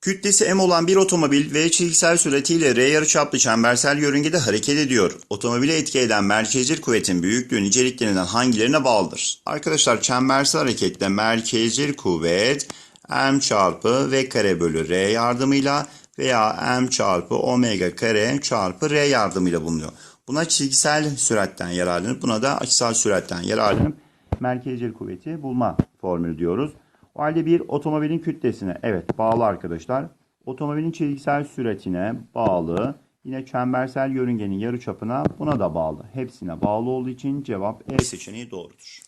Kütlesi m olan bir otomobil v çizgisel süratiyle r yarıçaplı çembersel yörüngede hareket ediyor. Otomobile etki eden merkezcil kuvvetin büyüklüğü niceliklerinden hangilerine bağlıdır? Arkadaşlar çembersel harekette merkezcil kuvvet m çarpı v kare bölü r yardımıyla veya m çarpı omega kare çarpı r yardımıyla bulunuyor. Buna çizgisel süratten yararlanıp buna da açısal süratten yararlanıp merkezcil kuvveti bulma formülü diyoruz. O halde bir otomobilin kütlesine evet bağlı arkadaşlar. Otomobilin çizgisel süratine bağlı. Yine çembersel yörüngenin yarıçapına buna da bağlı. Hepsine bağlı olduğu için cevap E seçeneği doğrudur.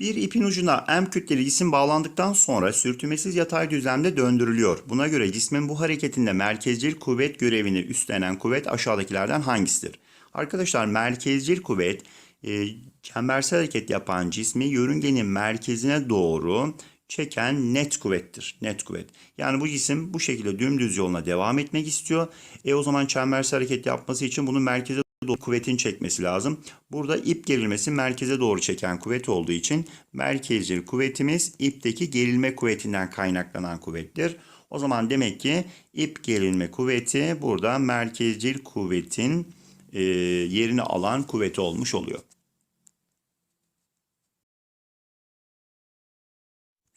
Bir ipin ucuna M kütleli cisim bağlandıktan sonra sürtünmesiz yatay düzlemde döndürülüyor. Buna göre cismin bu hareketinde merkezcil kuvvet görevini üstlenen kuvvet aşağıdakilerden hangisidir? Arkadaşlar merkezcil kuvvet e, çembersel hareket yapan cismi yörüngenin merkezine doğru çeken net kuvvettir. Net kuvvet. Yani bu cisim bu şekilde dümdüz yoluna devam etmek istiyor. E o zaman çembersel hareket yapması için bunun merkeze doğru kuvvetin çekmesi lazım. Burada ip gerilmesi merkeze doğru çeken kuvvet olduğu için merkezcil kuvvetimiz ipteki gerilme kuvvetinden kaynaklanan kuvvettir. O zaman demek ki ip gerilme kuvveti burada merkezcil kuvvetin e, yerini alan kuvveti olmuş oluyor.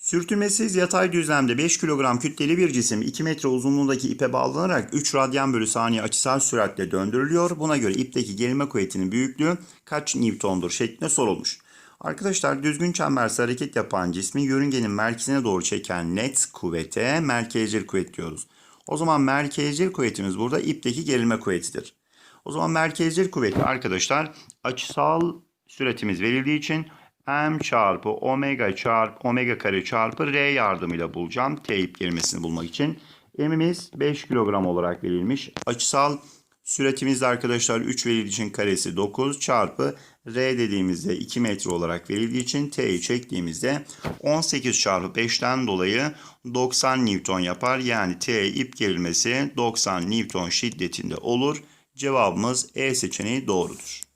Sürtünmesiz yatay düzlemde 5 kilogram kütleli bir cisim 2 metre uzunluğundaki ipe bağlanarak 3 radyan bölü saniye açısal süratle döndürülüyor. Buna göre ipteki gerilme kuvvetinin büyüklüğü kaç Newton'dur şeklinde sorulmuş. Arkadaşlar düzgün çembersel hareket yapan cismi yörüngenin merkezine doğru çeken net kuvvete merkezcil kuvvet diyoruz. O zaman merkezcil kuvvetimiz burada ipteki gerilme kuvvetidir. O zaman merkezcil kuvveti arkadaşlar açısal süratimiz verildiği için m çarpı omega çarpı omega kare çarpı r yardımıyla bulacağım. T ip gerilmesini bulmak için. M'imiz 5 kilogram olarak verilmiş. Açısal süratimiz arkadaşlar 3 verildiği için karesi 9 çarpı r dediğimizde 2 metre olarak verildiği için t'yi çektiğimizde 18 çarpı 5'ten dolayı 90 Newton yapar. Yani t ip gerilmesi 90 Newton şiddetinde olur. Cevabımız E seçeneği doğrudur.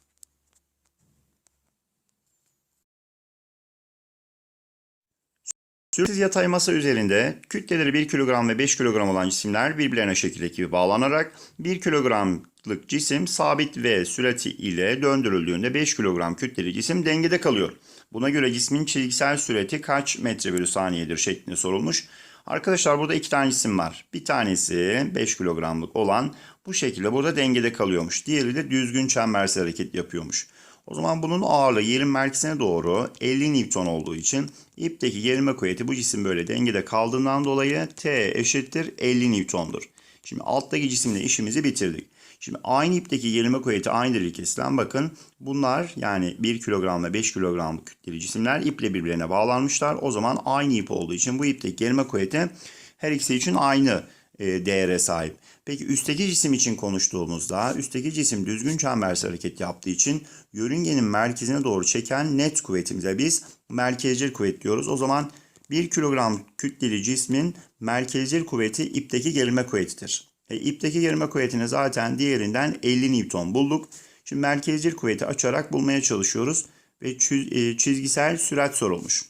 Süresiz yatay masa üzerinde kütleleri 1 kilogram ve 5 kilogram olan cisimler birbirlerine şekildeki bağlanarak 1 kilogramlık cisim sabit V sürati ile döndürüldüğünde 5 kilogram kütleli cisim dengede kalıyor. Buna göre cismin çizgisel sürati kaç metre bölü saniyedir şeklinde sorulmuş. Arkadaşlar burada iki tane cisim var. Bir tanesi 5 kilogramlık olan bu şekilde burada dengede kalıyormuş. Diğeri de düzgün çembersel hareket yapıyormuş. O zaman bunun ağırlığı yerin merkezine doğru 50 Newton olduğu için ipteki gerilme kuvveti bu cisim böyle dengede kaldığından dolayı T eşittir 50 Newton'dur. Şimdi alttaki cisimle işimizi bitirdik. Şimdi aynı ipteki gerilme kuvveti aynıdır ilkesinden bakın bunlar yani 1 kilogram ve 5 kilogramlık kütleli cisimler iple birbirine bağlanmışlar. O zaman aynı ip olduğu için bu ipteki gerilme kuvveti her ikisi için aynı değere sahip. Peki üstteki cisim için konuştuğumuzda üstteki cisim düzgün çembersel hareket yaptığı için yörüngenin merkezine doğru çeken net kuvvetimize biz merkezcil kuvvet diyoruz. O zaman 1 kilogram kütleli cismin merkezcil kuvveti ipteki gerilme kuvvetidir. E, ipteki gerilme kuvvetini zaten diğerinden 50 Newton bulduk. Şimdi merkezcil kuvveti açarak bulmaya çalışıyoruz ve e, çizgisel sürat sorulmuş.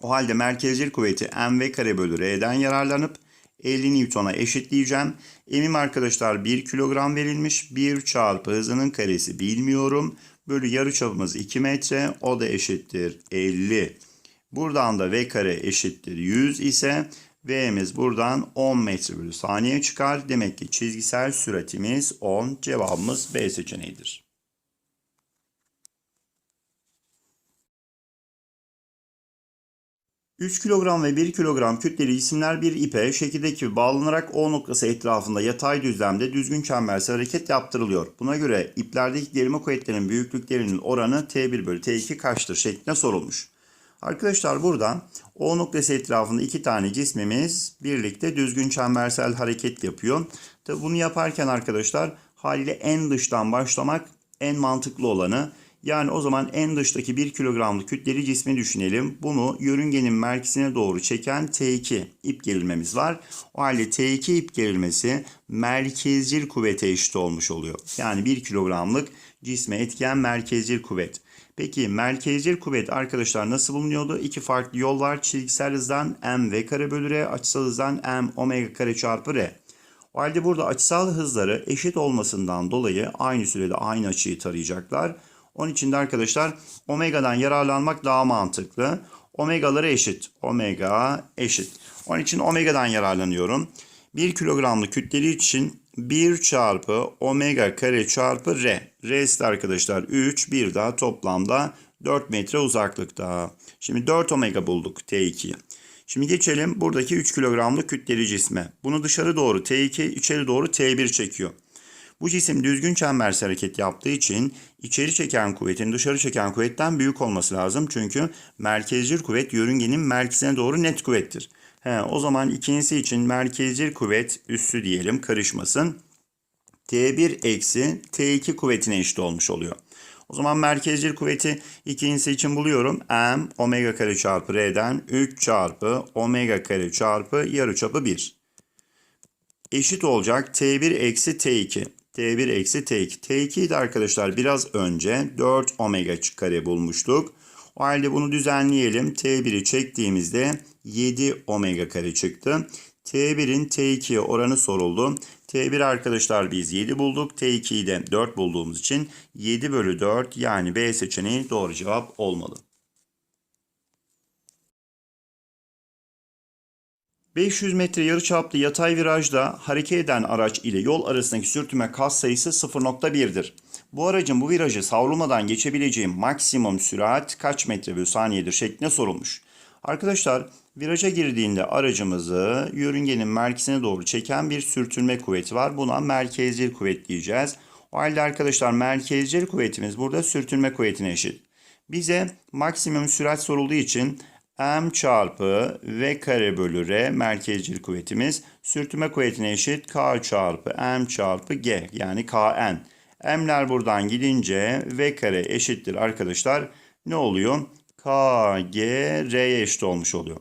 O halde merkezcil kuvveti mv kare bölü r'den yararlanıp 50 Newton'a eşitleyeceğim. Emim arkadaşlar 1 kilogram verilmiş. 1 çarpı hızının karesi bilmiyorum. Bölü yarıçapımız 2 metre. O da eşittir 50. Buradan da V kare eşittir 100 ise V'miz buradan 10 metre bölü saniye çıkar. Demek ki çizgisel süratimiz 10. Cevabımız B seçeneğidir. 3 kilogram ve 1 kilogram kütleli cisimler bir ipe şekildeki gibi bağlanarak O noktası etrafında yatay düzlemde düzgün çembersel hareket yaptırılıyor. Buna göre iplerdeki gerilme kuvvetlerinin büyüklüklerinin oranı T1 bölü T2 kaçtır şeklinde sorulmuş. Arkadaşlar burada O noktası etrafında iki tane cismimiz birlikte düzgün çembersel hareket yapıyor. Tabi bunu yaparken arkadaşlar haliyle en dıştan başlamak en mantıklı olanı. Yani o zaman en dıştaki 1 kilogramlık kütleli cismi düşünelim. Bunu yörüngenin merkezine doğru çeken T2 ip gerilmemiz var. O halde T2 ip gerilmesi merkezcil kuvvete eşit olmuş oluyor. Yani 1 kilogramlık cisme etken merkezcil kuvvet. Peki merkezcil kuvvet arkadaşlar nasıl bulunuyordu? İki farklı yol var. Çizgisel hızdan m v kare bölü r, açısal hızdan m omega kare çarpı r. O halde burada açısal hızları eşit olmasından dolayı aynı sürede aynı açıyı tarayacaklar. Onun için de arkadaşlar omega'dan yararlanmak daha mantıklı. Omegaları eşit. Omega eşit. Onun için omega'dan yararlanıyorum. 1 kilogramlık kütleli için 1 çarpı omega kare çarpı r. R'si de arkadaşlar 3. Bir daha toplamda 4 metre uzaklıkta. Şimdi 4 omega bulduk T2'yi. Şimdi geçelim buradaki 3 kilogramlık kütleli cisme. Bunu dışarı doğru T2, içeri doğru T1 çekiyor. Bu cisim düzgün çembersel hareket yaptığı için içeri çeken kuvvetin dışarı çeken kuvvetten büyük olması lazım. Çünkü merkezcil kuvvet yörüngenin merkezine doğru net kuvvettir. He, o zaman ikincisi için merkezcil kuvvet üssü diyelim karışmasın. T1 eksi T2 kuvvetine eşit olmuş oluyor. O zaman merkezcil kuvveti ikincisi için buluyorum. M omega kare çarpı R'den 3 çarpı omega kare çarpı yarıçapı 1. Eşit olacak T1 eksi T2. T1 eksi T2. T2'yi de arkadaşlar biraz önce 4 omega kare bulmuştuk. O halde bunu düzenleyelim. T1'i çektiğimizde 7 omega kare çıktı. T1'in T2'ye oranı soruldu. T1 arkadaşlar biz 7 bulduk. T2'yi de 4 bulduğumuz için 7 bölü 4 yani B seçeneği doğru cevap olmalı. 500 metre yarıçaplı yatay virajda hareket eden araç ile yol arasındaki sürtünme kas sayısı 0.1'dir. Bu aracın bu virajı savrulmadan geçebileceği maksimum sürat kaç metre bölü saniyedir şeklinde sorulmuş. Arkadaşlar viraja girdiğinde aracımızı yörüngenin merkezine doğru çeken bir sürtünme kuvveti var. Buna merkezcil kuvvet diyeceğiz. O halde arkadaşlar merkezcil kuvvetimiz burada sürtünme kuvvetine eşit. Bize maksimum sürat sorulduğu için m çarpı v kare bölü r merkezcil kuvvetimiz sürtünme kuvvetine eşit k çarpı m çarpı g yani kn. m'ler buradan gidince v kare eşittir arkadaşlar. Ne oluyor? kg r'ye eşit olmuş oluyor.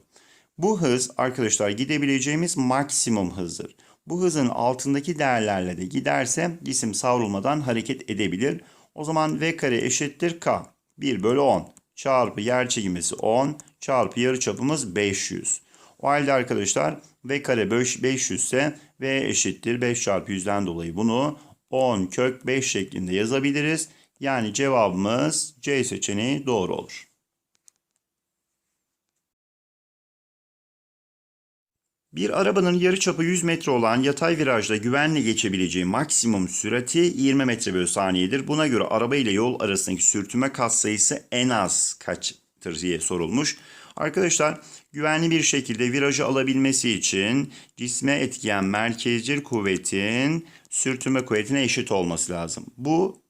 Bu hız arkadaşlar gidebileceğimiz maksimum hızdır. Bu hızın altındaki değerlerle de giderse cisim savrulmadan hareket edebilir. O zaman v kare eşittir k. 1 bölü 10 çarpı yer çekimesi 10 çarpı yarıçapımız 500. O halde arkadaşlar v kare 500 ise v eşittir 5 çarpı 100'den dolayı bunu 10 kök 5 şeklinde yazabiliriz. Yani cevabımız C seçeneği doğru olur. Bir arabanın yarıçapı 100 metre olan yatay virajda güvenle geçebileceği maksimum sürati 20 metre bölü saniyedir. Buna göre araba ile yol arasındaki sürtünme katsayısı en az kaçtır diye sorulmuş. Arkadaşlar güvenli bir şekilde virajı alabilmesi için cisme etkileyen merkezcil kuvvetin sürtünme kuvvetine eşit olması lazım. Bu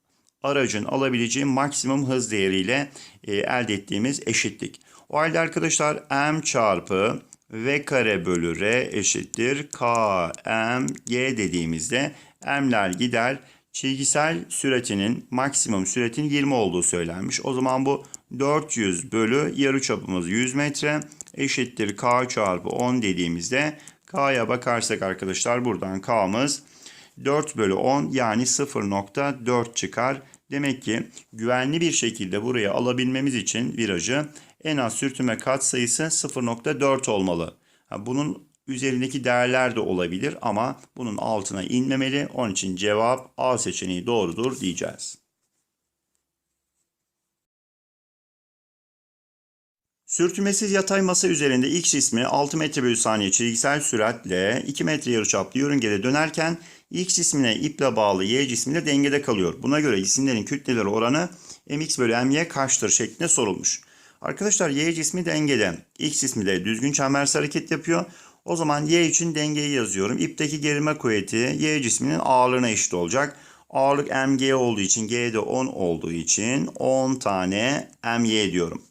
aracın alabileceği maksimum hız değeriyle e, elde ettiğimiz eşitlik. O halde arkadaşlar m çarpı v kare bölü r eşittir k m g dediğimizde m'ler gider. Çizgisel süratinin maksimum süratin 20 olduğu söylenmiş. O zaman bu 400 bölü yarıçapımız 100 metre eşittir k çarpı 10 dediğimizde k'ya bakarsak arkadaşlar buradan k'mız 4 bölü 10 yani 0.4 çıkar. Demek ki güvenli bir şekilde buraya alabilmemiz için virajı en az sürtünme katsayısı 0.4 olmalı. Bunun üzerindeki değerler de olabilir ama bunun altına inmemeli. Onun için cevap A seçeneği doğrudur diyeceğiz. Sürtünmesiz yatay masa üzerinde X cismi 6 metre bölü saniye çizgisel süratle 2 metre yarıçaplı yörüngede dönerken X cismine iple bağlı Y cismiyle dengede kalıyor. Buna göre cisimlerin kütleleri oranı mx bölü my kaçtır şeklinde sorulmuş. Arkadaşlar Y cismi dengede. X cismi de düzgün çembersel hareket yapıyor. O zaman Y için dengeyi yazıyorum. İpteki gerilme kuvveti Y cisminin ağırlığına eşit olacak. Ağırlık mg olduğu için G de 10 olduğu için 10 tane my diyorum.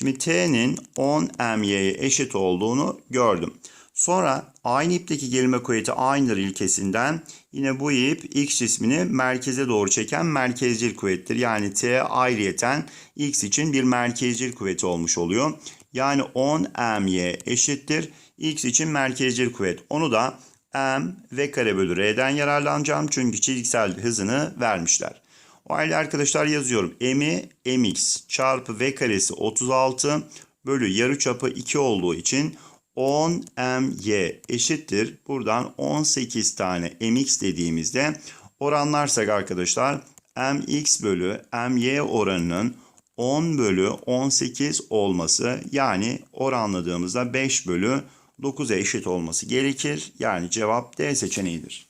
Şimdi T'nin 10 my'ye eşit olduğunu gördüm. Sonra aynı ipteki gerilme kuvveti aynıdır ilkesinden yine bu ip X cismini merkeze doğru çeken merkezcil kuvvettir. Yani T ayrıyeten X için bir merkezcil kuvveti olmuş oluyor. Yani 10 my eşittir. X için merkezcil kuvvet. Onu da m v kare bölü r'den yararlanacağım. Çünkü çizgisel hızını vermişler. O halde arkadaşlar yazıyorum. M'i mx çarpı v karesi 36 bölü yarıçapı 2 olduğu için 10 my eşittir. Buradan 18 tane mx dediğimizde oranlarsak arkadaşlar mx bölü my oranının 10 bölü 18 olması yani oranladığımızda 5 bölü 9'a eşit olması gerekir. Yani cevap D seçeneğidir.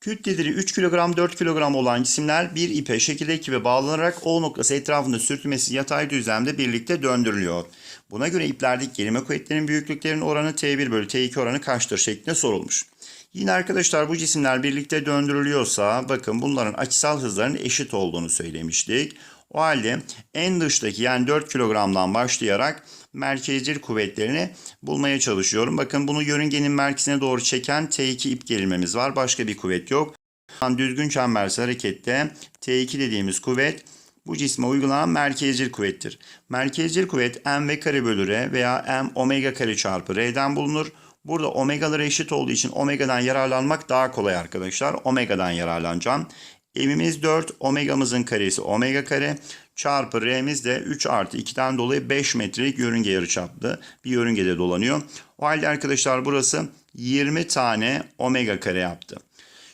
Kütleleri 3 kilogram 4 kilogram olan cisimler bir ipe şekilde ekibe bağlanarak O noktası etrafında sürtünmesi yatay düzlemde birlikte döndürülüyor. Buna göre iplerdeki gerilme kuvvetlerinin büyüklüklerinin oranı T1 bölü T2 oranı kaçtır şeklinde sorulmuş. Yine arkadaşlar bu cisimler birlikte döndürülüyorsa bakın bunların açısal hızlarının eşit olduğunu söylemiştik. O halde en dıştaki yani 4 kilogramdan başlayarak merkezcil kuvvetlerini bulmaya çalışıyorum. Bakın bunu yörüngenin merkezine doğru çeken T2 ip gerilmemiz var. Başka bir kuvvet yok. Düzgün çembersel harekette T2 dediğimiz kuvvet bu cisme uygulanan merkezcil kuvvettir. Merkezcil kuvvet m v kare bölü r veya m omega kare çarpı r'den bulunur. Burada omegaları eşit olduğu için omegadan yararlanmak daha kolay arkadaşlar. Omegadan yararlanacağım. M'imiz 4, omegamızın karesi omega kare çarpı R'miz de 3 artı 2'den dolayı 5 metrelik yörünge yarıçaplı bir yörüngede dolanıyor. O halde arkadaşlar burası 20 tane omega kare yaptı.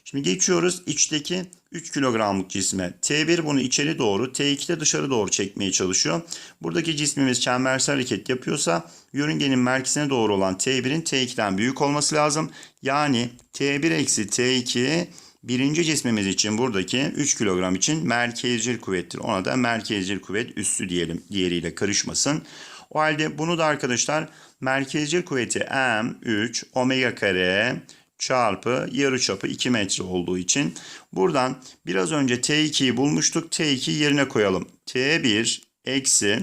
Şimdi geçiyoruz içteki 3 kilogramlık cisme. T1 bunu içeri doğru, T2 de dışarı doğru çekmeye çalışıyor. Buradaki cismimiz çembersel hareket yapıyorsa yörüngenin merkezine doğru olan T1'in T2'den büyük olması lazım. Yani T1 eksi T2 birinci cismimiz için buradaki 3 kilogram için merkezcil kuvvettir. Ona da merkezcil kuvvet üssü diyelim diğeriyle karışmasın. O halde bunu da arkadaşlar merkezcil kuvveti M3 omega kare çarpı yarıçapı 2 metre olduğu için buradan biraz önce T2'yi bulmuştuk. T2 yerine koyalım. T1 eksi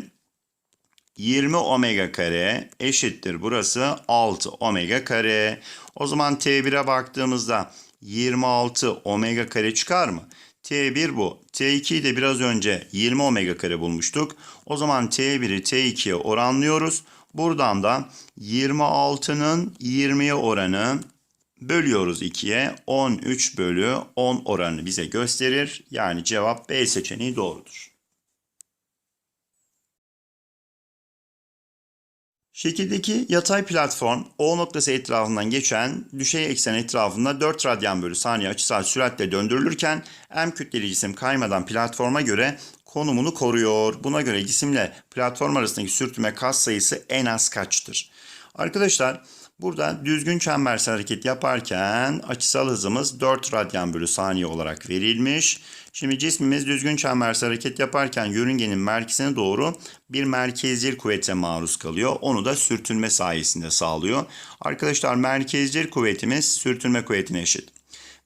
20 omega kare eşittir. Burası 6 omega kare. O zaman T1'e baktığımızda 26 omega kare çıkar mı? T1 bu. T2'yi de biraz önce 20 omega kare bulmuştuk. O zaman T1'i T2'ye oranlıyoruz. Buradan da 26'nın 20'ye oranı bölüyoruz 2'ye. 13 bölü 10 oranını bize gösterir. Yani cevap B seçeneği doğrudur. Şekildeki yatay platform O noktası etrafından geçen düşey eksen etrafında 4 radyan bölü saniye açısal süratle döndürülürken M kütleli cisim kaymadan platforma göre konumunu koruyor. Buna göre cisimle platform arasındaki sürtünme kas sayısı en az kaçtır? Arkadaşlar burada düzgün çembersel hareket yaparken açısal hızımız 4 radyan bölü saniye olarak verilmiş. Şimdi cismimiz düzgün çembersel hareket yaparken yörüngenin merkezine doğru bir merkezcil kuvvete maruz kalıyor. Onu da sürtünme sayesinde sağlıyor. Arkadaşlar merkezcil kuvvetimiz sürtünme kuvvetine eşit.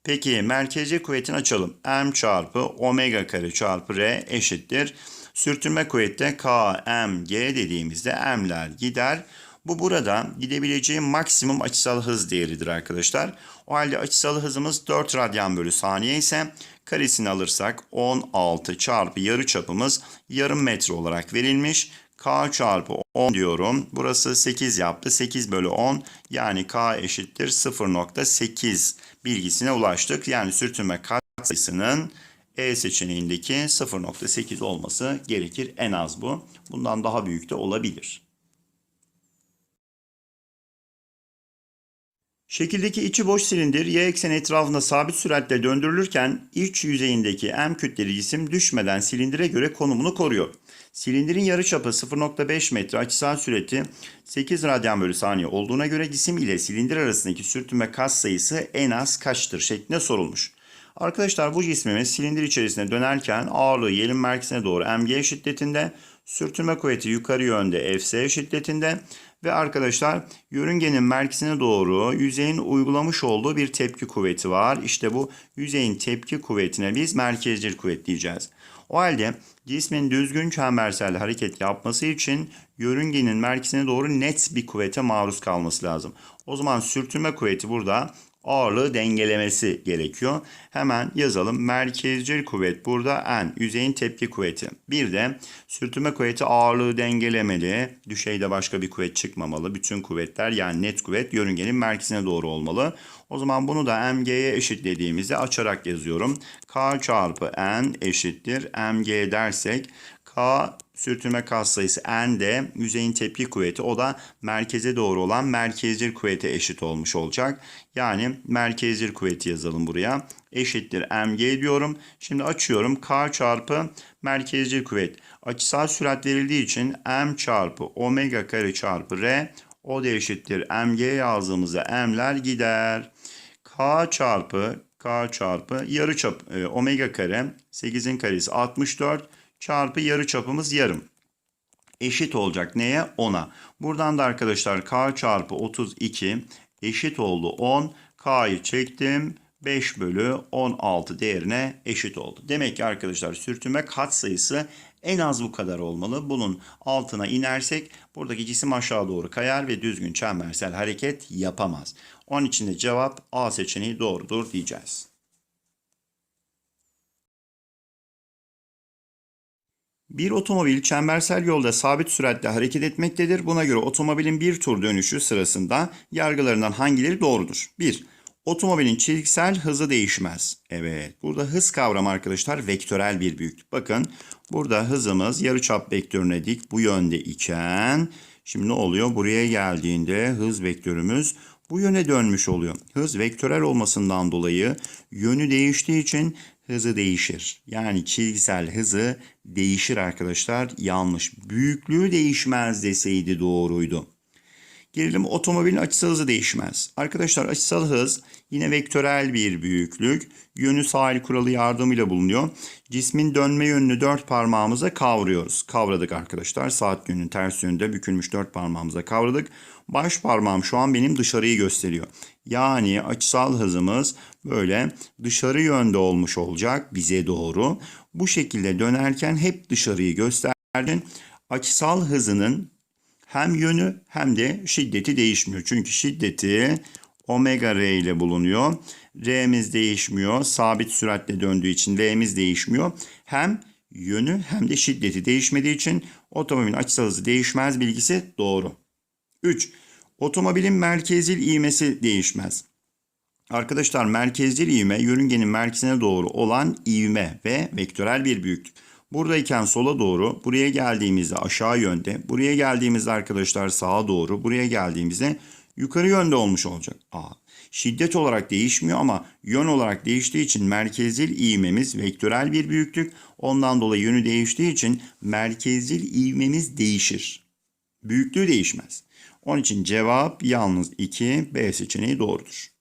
Peki merkezcil kuvvetini açalım. M çarpı omega kare çarpı R eşittir. Sürtünme kuvvette K, M, G dediğimizde M'ler gider. Bu burada gidebileceği maksimum açısal hız değeridir arkadaşlar. O halde açısal hızımız 4 radyan bölü saniye ise karesini alırsak 16 çarpı yarı çapımız yarım metre olarak verilmiş. K çarpı 10 diyorum. Burası 8 yaptı. 8 bölü 10 yani K eşittir 0.8 bilgisine ulaştık. Yani sürtünme kat sayısının E seçeneğindeki 0.8 olması gerekir. En az bu. Bundan daha büyük de olabilir. Şekildeki içi boş silindir y ekseni etrafında sabit süratle döndürülürken iç yüzeyindeki M kütleli cisim düşmeden silindire göre konumunu koruyor. Silindirin yarıçapı 0.5 metre açısal süreti 8 radyan bölü saniye olduğuna göre cisim ile silindir arasındaki sürtünme kas sayısı en az kaçtır şeklinde sorulmuş. Arkadaşlar bu cismimiz silindir içerisinde dönerken ağırlığı yerin merkezine doğru mg şiddetinde, sürtünme kuvveti yukarı yönde fs şiddetinde ve arkadaşlar yörüngenin merkezine doğru yüzeyin uygulamış olduğu bir tepki kuvveti var. İşte bu yüzeyin tepki kuvvetine biz merkezcil kuvvet diyeceğiz. O halde cismin düzgün çembersel hareket yapması için yörüngenin merkezine doğru net bir kuvvete maruz kalması lazım. O zaman sürtünme kuvveti burada ağırlığı dengelemesi gerekiyor. Hemen yazalım. Merkezcil kuvvet burada N. Yüzeyin tepki kuvveti. Bir de sürtünme kuvveti ağırlığı dengelemeli. Düşeyde başka bir kuvvet çıkmamalı. Bütün kuvvetler yani net kuvvet yörüngenin merkezine doğru olmalı. O zaman bunu da mg'ye eşitlediğimizde açarak yazıyorum. K çarpı n eşittir mg dersek K sürtünme katsayısı N de yüzeyin tepki kuvveti o da merkeze doğru olan merkezcil kuvvete eşit olmuş olacak. Yani merkezcil kuvveti yazalım buraya. Eşittir mg diyorum. Şimdi açıyorum K çarpı merkezcil kuvvet. Açısal sürat verildiği için m çarpı omega kare çarpı r o da eşittir mg yazdığımızda m'ler gider. K çarpı K çarpı yarı çap e, omega kare 8'in karesi 64 çarpı yarı çapımız yarım. Eşit olacak neye? 10'a. Buradan da arkadaşlar K çarpı 32 eşit oldu 10. K'yı çektim. 5 bölü 16 değerine eşit oldu. Demek ki arkadaşlar sürtünme katsayısı en az bu kadar olmalı. Bunun altına inersek buradaki cisim aşağı doğru kayar ve düzgün çembersel hareket yapamaz. Onun için de cevap A seçeneği doğrudur diyeceğiz. Bir otomobil çembersel yolda sabit süratle hareket etmektedir. Buna göre otomobilin bir tur dönüşü sırasında yargılarından hangileri doğrudur? 1. Otomobilin çizgisel hızı değişmez. Evet, burada hız kavramı arkadaşlar vektörel bir büyüklük. Bakın burada hızımız yarıçap vektörüne dik bu yönde iken şimdi ne oluyor? Buraya geldiğinde hız vektörümüz bu yöne dönmüş oluyor. Hız vektörel olmasından dolayı yönü değiştiği için hızı değişir. Yani çizgisel hızı değişir arkadaşlar. Yanlış. Büyüklüğü değişmez deseydi doğruydu. Gelelim otomobilin açısal hızı değişmez. Arkadaşlar açısal hız yine vektörel bir büyüklük. Yönü sahil kuralı yardımıyla bulunuyor. Cismin dönme yönünü dört parmağımıza kavruyoruz. Kavradık arkadaşlar. Saat yönünün ters yönünde bükülmüş dört parmağımıza kavradık. Baş parmağım şu an benim dışarıyı gösteriyor. Yani açısal hızımız böyle dışarı yönde olmuş olacak bize doğru. Bu şekilde dönerken hep dışarıyı gösterdin. Açısal hızının hem yönü hem de şiddeti değişmiyor. Çünkü şiddeti omega r ile bulunuyor. R'miz değişmiyor. Sabit süratle döndüğü için L'miz değişmiyor. Hem yönü hem de şiddeti değişmediği için otomobilin açısal hızı değişmez bilgisi doğru. 3. Otomobilin merkezil ivmesi değişmez. Arkadaşlar merkezcil ivme yörüngenin merkezine doğru olan ivme ve vektörel bir büyüklük. Buradayken sola doğru, buraya geldiğimizde aşağı yönde, buraya geldiğimizde arkadaşlar sağa doğru, buraya geldiğimizde yukarı yönde olmuş olacak. A. Şiddet olarak değişmiyor ama yön olarak değiştiği için merkezil ivmemiz vektörel bir büyüklük. Ondan dolayı yönü değiştiği için merkezil ivmemiz değişir. Büyüklüğü değişmez. Onun için cevap yalnız 2 B seçeneği doğrudur.